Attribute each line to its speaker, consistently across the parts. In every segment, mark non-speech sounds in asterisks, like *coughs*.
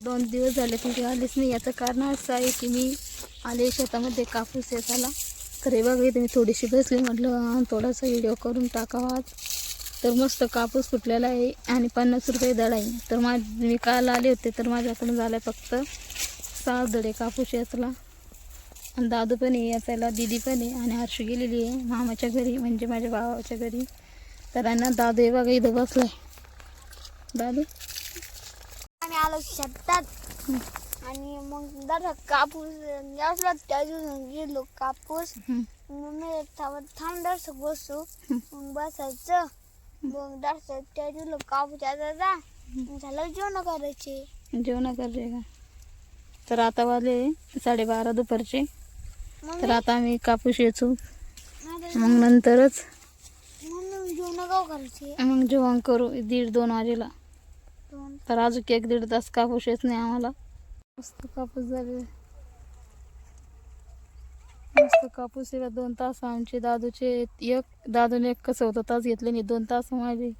Speaker 1: दोन दिवस झाले तुमची आलीच नाही. याचं कारण असं आहे की मी आले शेतामध्ये कापूस येताला. तर हे बघा इथे मी थोडीशी बसली. म्हटलं थोडासा व्हिडिओ करून टाकावा तर मस्त कापूस फुटलेला आहे आणि पन्नास रुपये दड आहे. तर मा मी काल आले होते तर माझ्याकडून झालं फक्त सहा दडे कापूस याचला आणि दादू पण आहे याचायला दिदी पण आहे आणि हर्षू गेलेली आहे मामाच्या घरी म्हणजे माझ्या भावाच्या घरी. तर यांना दादू हे बघा इथं बसलाय. दादू?
Speaker 2: शेतात आणि मग दादा कापूस असला त्या दिवशी गेलो कापूस
Speaker 1: हं.
Speaker 2: मग मी थांब थांब दर्शक बसू मग बसायचं. मग दर्शक त्या दिवशी कापूस मग झालं जेवण करायचे.
Speaker 1: जेवण करते का? तर आता वाजले साडेबारा दुपारचे. तर आता आम्ही कापूस येचू. मग नंतरच
Speaker 2: मग जेवण गाव करायचे?
Speaker 1: मग जेवण करू दीड दोन वाजेला. तर अजून एक दीड तास कापूस येत नाही आम्हाला. मस्त कापूस झाले. मस्त कापूस बा, दोन तास आमचे दादूचे एक दादूने एक कसं होतं तास घेतले नाही दोन तास माझे.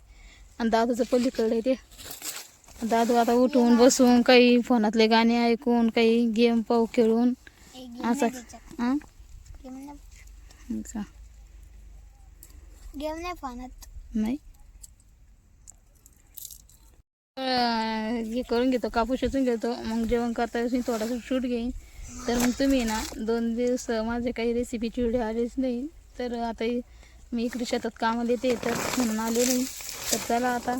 Speaker 1: आणि दादूचं पलीकडे ते. दादू आता उठून बसून काही फोनातले गाणे ऐकून काही गेम पाहू खेळून. असं. हां
Speaker 2: गेम नाही फानत.
Speaker 1: नाही? हे करून घेतो कापूस वेचून घेतो. मग जेवण करता मी थोडासा शूट घेईन. तर मग तुम्ही ना दोन दिवस माझे काही रेसिपीची व्हिडिओ आलेच नाही. तर आता मी इकडे शेतात कामाला येते तर म्हणून आले नाही. तर चला आता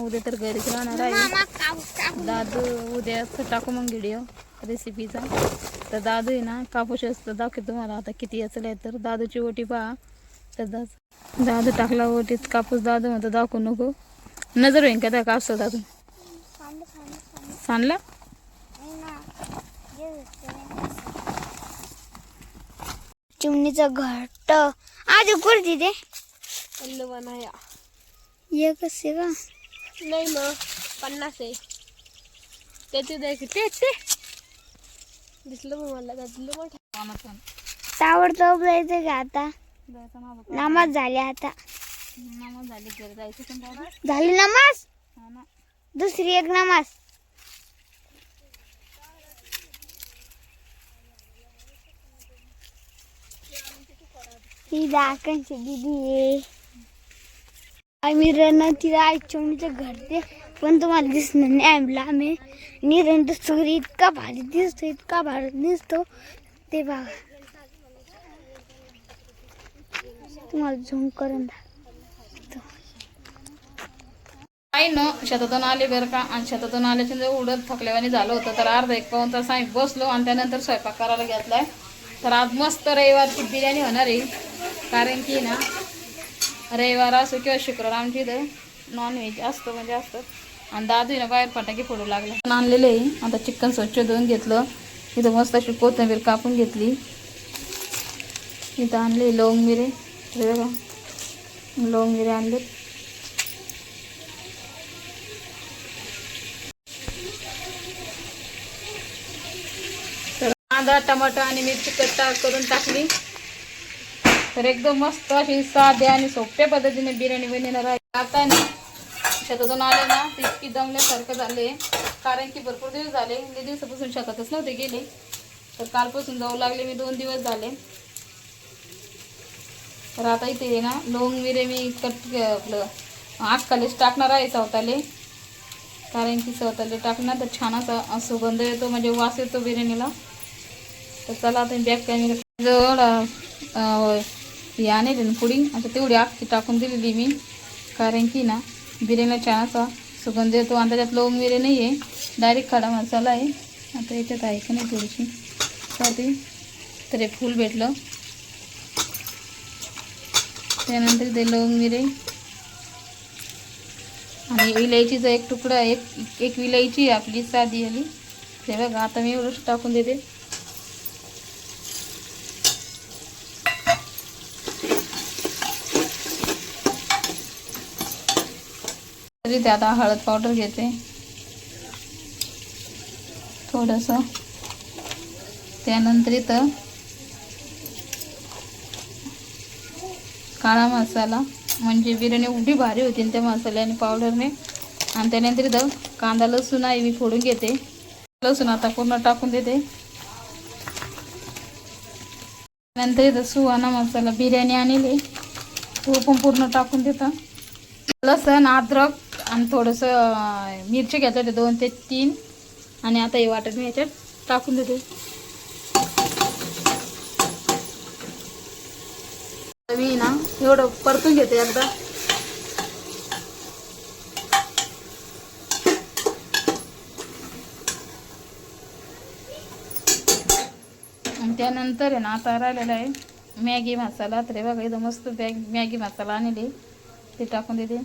Speaker 1: उद्या तर घरीच राहणार आहे. दादू उद्याच टाकू मग व्हिडिओ रेसिपीचा तर दादू आहे ना कापूस असतं दाखवतो तुम्हाला. आता किती आहे तर दादूची ओटी पहा. तर दादू टाकला ओटीत कापूस दादू म्हणतो दाखवू नको. नजर होईन का त्या कापसा दादू
Speaker 2: सांड सांड सांड
Speaker 1: सांडला?
Speaker 2: नाही ना जे चिमणीचं घट्ट. आज कुठे ते एक आहे का
Speaker 3: नाही मग पन्नास आहे. त्याचे द्या की ते ते. दिसलं मग मला त्यातलं मोठं
Speaker 2: ताबडतोब जायचं का आता. नमाज झाली आता.
Speaker 1: झाली घरी जायचं पण दादू
Speaker 2: झाली नमाज?
Speaker 1: हा ना.
Speaker 2: दुसरी एक नमाज. ही दाखनची दिदी आहे. आम्ही रण तिला आई चिमणीचं घर ते पण तुम्हाला दिसणार नाही. आम्ही लांब आहे. निरण तर सूर्य इतका भारी दिसतो इतका भारी दिसतो. ते बघा. तुम्हाला झूम करून दाखवतो.
Speaker 1: काही न शेतातून आले बरं का? आणि शेतातून आल्याच्यानंतर उडत थकल्यावानी झालं होतं. तर अर्धा एक पाऊन तास आम्ही बसलो आणि त्यानंतर स्वयंपाक करायला घेतलाय. तर आज मस्त रविवारची बिर्याणी होणार आहे. कारण की ना रविवार असो किंवा शुक्रवार आमच्या इथं नॉनव्हेज असतं म्हणजे असतं. आणि दादू ना बाहेर फटाके फोडू लागले. पण आणलेलं आहे. आता चिकन स्वच्छ धुवून घेतलं. इथं मस्त अशी कोथिंबीर कापून घेतली. इथं आणले लवंग मिरे. बघा. लवंग मिरे आणले कांदा टमाटर आणि मिरची कट करून टाकली. तर एकदम मस्त अशी साध्या आणि सोप्या पद्धतीने बिर्याणी बनणार आहे. आता ना शेतातून आले ना ते इतकी दमल्यासारखं झाले. कारण की भरपूर दिवस झाले ते दिवसापासून शेतातच नव्हते गेले. तर कालपासून जाऊ लागले मी दोन दिवस झाले. तर आता इथे ना लोंग मिरे मी कट आपलं आजकालच टाकणार आहे चौताले कारण की स्वतःला टाकणार तर छान असा सुगंध येतो म्हणजे वास येतो बिर्याणीला. तर चला आता बॅग कॅमेरा जवळ हे आणले ना पुडिंग आता तेवढी आखी टाकून दिलेली मी. कारण की ना बिर्याणी छान सुगंध येतो. आणि त्याच्यात लवंग मिरे नाही आहे डायरेक्ट खडा मसाला आहे. आता याच्यात आहे का नाही थोडीशी. साधी तर हे फूल भेटलं. त्यानंतर ते लवंग मिरे आणि विलायचीचा एक तुकडा एक एक विलायची आहे आपली साधी आली ते बघा आता मी एवढंच टाकून देते. तरी ते आता हळद पावडर घेते. थोडंसं. त्यानंतर इथं काळा मसाला म्हणजे बिर्याणी एवढी भारी होती त्या मसाल्याने पावडरने. आणि त्यानंतर इथं कांदा लसूण आहे मी फोडून घेते. लसूण आता पूर्ण टाकून देते. नंतर इथं सुहाना मसाला बिर्याणी आणली. तो पण पूर्ण टाकून देतं. लसण अद्रक आणि थोडंसं मिरची घ्यायचं होते दोन ते तीन. आणि आता हे वाटत मी याच्यात टाकून देते. मी ना एवढं परतून घेते एकदा. आणि त्यानंतर आहे ना आता राहिलेला आहे मॅगी मसाला. तर बघा इथं मस्त बॅग मॅगी मसाला आणली ते टाकून देते.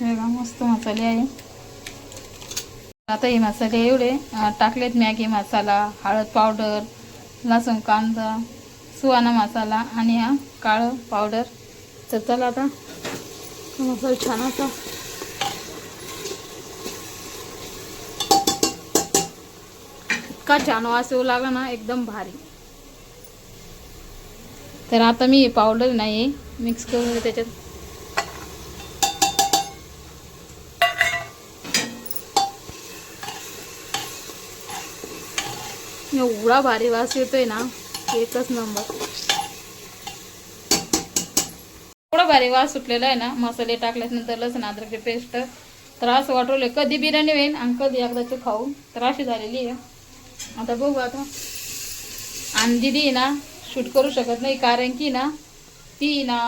Speaker 1: हे बघा मस्त मसाले आहे. आता हे मसाले एवढे. टाकलेत मॅगी मसाला हळद पावडर लसूण कांदा सुवाना मसाला आणि हा काळं पावडर. तर चला आता. मसाला छान असा. इतका छान वास येऊ लागला ना एकदम भारी. तर आता मी पावडर नाही मिक्स करून त्याच्यात एवढा भारी वास येतोय ना एकच नंबर एवढा भारी वास सुटलेला आहे ना मसाले टाकल्यानंतर लसण अद्रकची पेस्ट तर असं वाटवलं कधी बिर्याणी होईल आणि कधी एकदाची खाऊ. तर अशी झालेली आहे. आता बघू आता. आणि दिदी ना शूट करू शकत नाही कारण की ना ती ना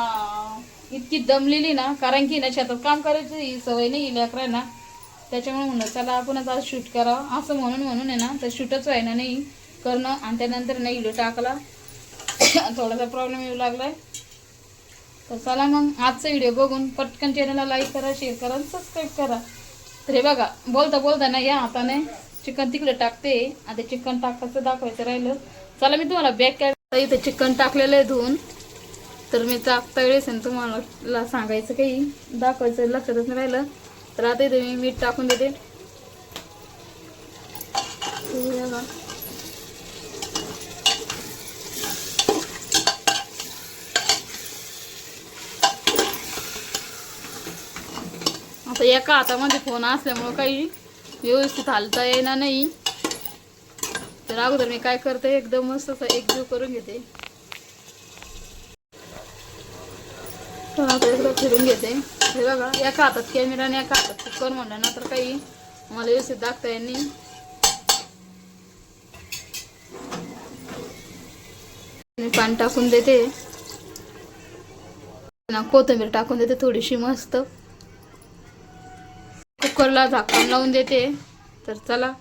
Speaker 1: इतकी दमलेली ना कारण की ना शेतात काम करायची सवय नाही लेकरांना. त्याच्यामुळे म्हणलं चला आपणच आज शूट करावं असं म्हणून म्हणून आहे ना तर शूटच व्हायना नाही करणं आणि त्यानंतर नाही व्हिडिओ टाकला. *coughs* थोडासा प्रॉब्लेम येऊ लागलाय. तर चला मग आजचा व्हिडिओ बघून पटकन चॅनलला लाईक करा शेअर करा आणि सबस्क्राईब करा. तर हे बघा बोलता बोलता ना या हाताने चिकन तिकडे टाकते. आता चिकन टाकायचं दाखवायचं राहिलं. चला मी तुम्हाला बॅक काय इथे चिकन टाकलेलं आहे धुवून. तर मी टाकता वेळेस आणि तुम्हाला सांगायचं काही. दाखवायचं लक्षातच नाही राहिलं. तर आता इथे मी मीठ टाकून देते. आता एका हातामध्ये फोन असल्यामुळं काही व्यवस्थित हालता येणार नाही. तर अगोदर मी काय करते एकदम मस्त असं एकजीव करून घेते. फिरून घेते. हे बघा एका हातात कॅमेरा आणि एका हातात कुकर म्हणलं ना तर काही मला व्यवस्थित दाखता येईल नाही. मी पाणी टाकून देते. ना कोथिंबीर टाकून देते थोडीशी मस्त. कुकरला झाकण लावून देते. तर चला.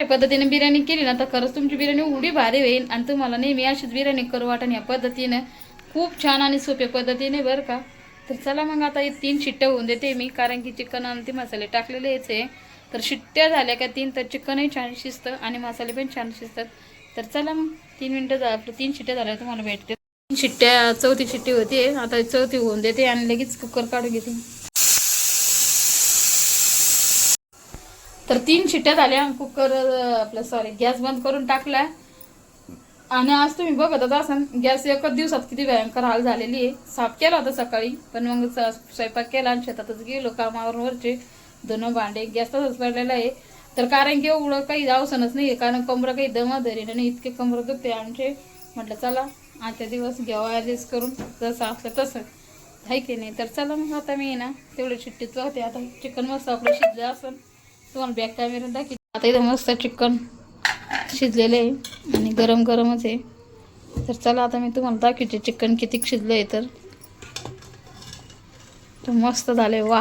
Speaker 1: या पद्धतीने बिर्याणी केली ना तर खरंच तुमची बिर्याणी एवढी भारी होईल आणि तुम्हाला नेहमी अशीच बिर्याणी करू वाटण या पद्धतीने. खूप छान आणि सोप्या पद्धतीने बरं का? तर चला मग आता हे तीन शिट्ट्या होऊन देते मी कारण की चिकन आणि ते मसाले टाकलेले आहे तर शिट्ट्या झाल्या का तीन तर चिकनही छान शिजतं आणि मसाले पण छान शिजतात. तर चला मग तीन मिनटं झालं आपलं तीन शिट्ट्या झाल्या तुम्हाला भेटते. तीन शिट्ट्या चौथी शिट्टी होती. आता चौथी होऊन देते आणि लगेच कुकर काढून घेते. तर तीन शिट्ट्या झाल्या. कुकर आपलं सॉरी गॅस बंद करून टाकला. आणि आज तुम्ही बघतच असाल गॅस एकच दिवसात किती भयंकर हाल झालेली आहे. साफ केला होता सकाळी पण मग स्वयंपाक केला आणि शेतातच गेलो कामावर वरचे दोन भांडे गॅस तसंच पडलेला आहे. तर कारण की एवढं काही अवसनच नाही आहे कारण कमरं काही दमा धरी नाही इतके कमरं दुखते आमचे. म्हटलं चला आजच्या दिवस घ्यावा ॲडजस्ट करून जसं असलं तसं. आहे की नाही? तर चला मग आता मी ना तेवढे शिट्टीच होते आता चिकन मस्त आपलं शिजलं असेल तुम्हाला बॅक कॅमेरा दाखव आता इथं मस्त चिकन शिजलेलं आहे आणि गरम गरमच आहे. तर चला आता मी तुम्हाला दाखवते चिकन किती शिजलं आहे तर. तर मस्त आहे वा.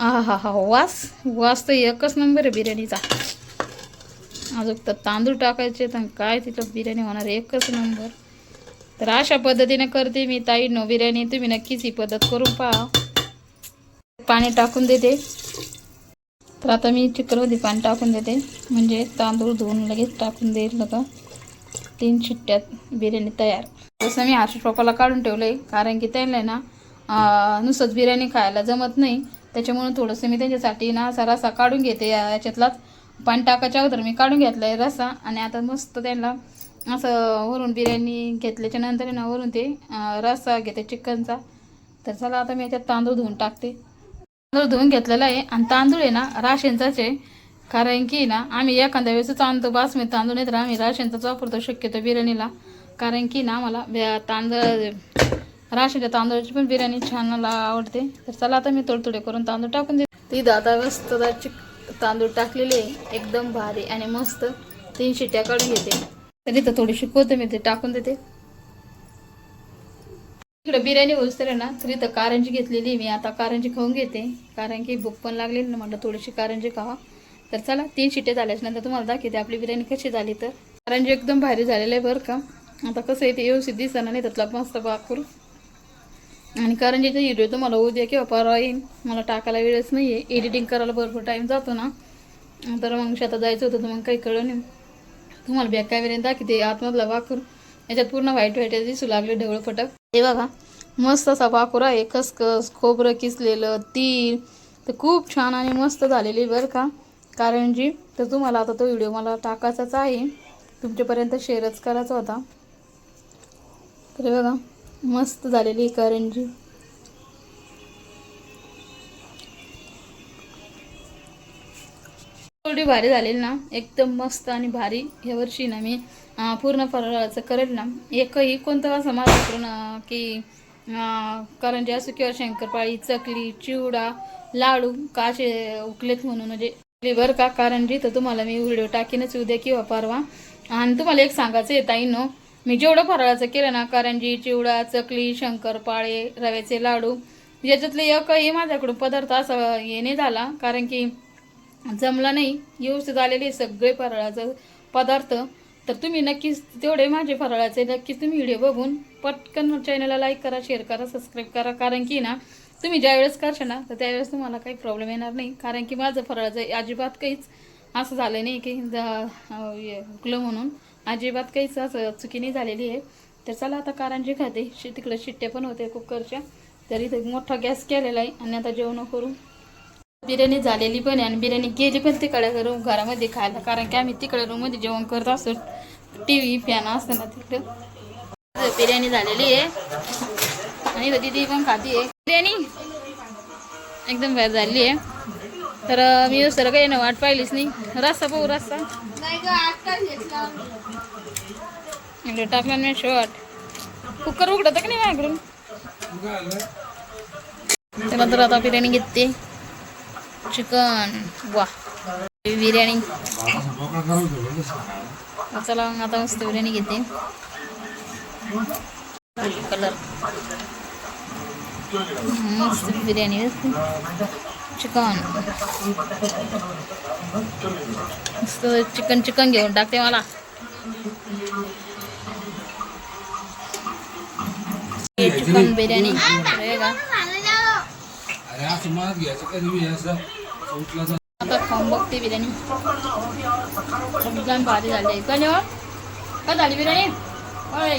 Speaker 1: आ हा हा वास. वास तर एकच नंबर आहे बिर्याणीचा. अजून तर तांदूळ टाकायचे तर काय तिथं बिर्याणी होणार एकच नंबर तर अशा पद्धतीने करते मी ताई नो बिर्याणी. तुम्ही नक्कीच ही पद्धत करून पहा. पाणी टाकून देते. तर आता मी चिकनमध्ये पाणी टाकून देते. म्हणजे तांदूळ धुवून लगेच टाकून देईल का तीन शिट्ट्यात बिर्याणी तयार. जसं मी आशिष पप्पाला काढून ठेवलं आहे कारण की त्यांना ना नुसतंच बिर्याणी खायला जमत नाही. त्याच्यामुळे थोडंसं मी त्यांच्यासाठी ना असा रसा काढून घेते. याच्यातलाच पाणी टाकायच्या अगोदर मी काढून घेतला आहे रसा. आणि आता मस्त त्यांना असं वरून बिर्याणी घेतल्याच्या नंतर ना वरून ते रस्सा घेते चिकनचा. तर चला आता मी याच्यात तांदूळ धुवून टाकते. तांदूळ धुवून घेतलेला आहे. आणि तांदूळ आहे ना राशनचाच आहे. कारण की ना आम्ही एखाद्या वेळेस आणतो बासमती तांदूळ नाही तर आम्ही राशनचाच वापरतो शक्यतो बिर्याणीला. कारण की ना मला तांदूळ राशनच्या तांदूळाची पण बिर्याणी छान मला आवडते. तर चला आता मी थोडे थोडे करून तांदूळ टाकून देते. ती आता मस्त तांदूळ टाकलेले आहे. एकदम भारी आणि मस्त. तीन शिट्या काढून घेते. तर इथं थोडीशी कोथिंबीर ते टाकून देते. इकडे बिर्याणी होईल ना तर इथं कारंजी घेतलेली आहे मी. आता कारंजी खाऊन घेते. कारण की भूक पण लागलेली ना म्हटलं थोडीशी कारंजी खावा. तर चला तीन शिट्टे झाल्याच नंतर तुम्हाला दाखवते आपली बिर्याणी कशी झाली तर. कारंजी एकदम भारी झालेलं आहे बरं का. आता कसं आहे ते व्यवस्थित दिसणार नाही त्यातला मस्त बाकूर आणि कारंजीचा व्हिडिओ तुम्हाला उद्या किंवा परवा येईन. मला टाकायला वेळच नाही आहे एडिटिंग करायला भरपूर टाईम जातो ना. तर मग शेतात जायचं होतं तर मग काही कळलं नाही. तुम्हाला बॅग काय बिर्याणी दाखवते. आतमधला वाकूर याच्यात पूर्ण व्हाईट व्हाईट दिसू लागले ढवळ फटक. हे बघा मस्त असा वाकूर आहे खसखस खोबरं किसलेलं तीळ. तर खूप छान आणि मस्त झालेली बरं का. कारण जी तर तुम्हाला आता तो व्हिडिओ मला टाकायचाच आहे. तुमच्यापर्यंत शेअरच करायचा होता. तर बघा मस्त झालेली करंजी एवढी भारी झालेली ना एकदम मस्त आणि भारी. ह्या वर्षी ना मी पूर्ण फराळाचं करेल ना. एकही कोणतं असं माझ्याकडून करून की करंजी असो किंवा शंकरपाळी चकली चिवडा लाडू का असे उकलेत म्हणून म्हणजे बरं का? करंजी तर तुम्हाला मी व्हिडिओ टाकीनच उद्या किंवा परवा. आणि तुम्हाला एक सांगायचं आहे ताई नो मी जेवढं फराळाचं केलं ना करंजी चिवडा चकली शंकरपाळे रव्याचे लाडू याच्यातले एकही माझ्याकडून पदार्थ असा हे नाही झाला. कारण की जमला नाही व्यवस्थित आलेले सगळे फराळाचं पदार्थ. तर तुम्ही नक्कीच तेवढे माझे फराळाचे नक्कीच तुम्ही व्हिडिओ बघून पटकन चॅनलला लाईक करा शेअर करा सबस्क्राईब करा. कारण की ना तुम्ही ज्यावेळेस करशाल ना तर त्यावेळेस तुम्हाला काही प्रॉब्लेम येणार नाही. कारण की माझं फराळाचं अजिबात काहीच असं झालं नाही की जा- म्हणून. अजिबात काहीच असं चुकी नाही झालेली आहे. तर चला आता कारंजी खाते. शि शिट्टे शिट्ट्या पण होते कुकरच्या. तरी इथे मोठा गॅस केलेला आहे आणि आता जेवण करू. बिर्याणी झालेली पण आहे आणि बिर्याणी गेली पण तिकडे रूम घरामध्ये खायला. कारण की आम्ही तिकडे रूममध्ये जेवण करत असतो. टी व्ही फॅन असतं ना तिकडे. बिर्याणी झालेली आहे. आणि दीदी पण खाती आहे. बिर्याणी एकदम बाहेर झालेली आहे. तर मी सर काही ना वाट पाहिलीच नाही. रस्सा पाहू रस्सा. इकडे टाकला मी शॉट कुकर उघडत का नाही माझ्याकडून चला तर आता बिर्याणी घेते चिकन वा बिर्याणी चला मग आता मस्त बिर्याणी घेते कलर मस्त बिर्याणी चिकन मस्त चिकन चिकन घेऊन टाकते मला हे चिकन बिर्याणी हे का
Speaker 4: अरे असं मला घ्यायचं कधी बी असं उठला तर
Speaker 1: आता खाऊन बघते बिर्याणी. एकदम भारी झाली आहे. का का झाली बिर्याणी? होय.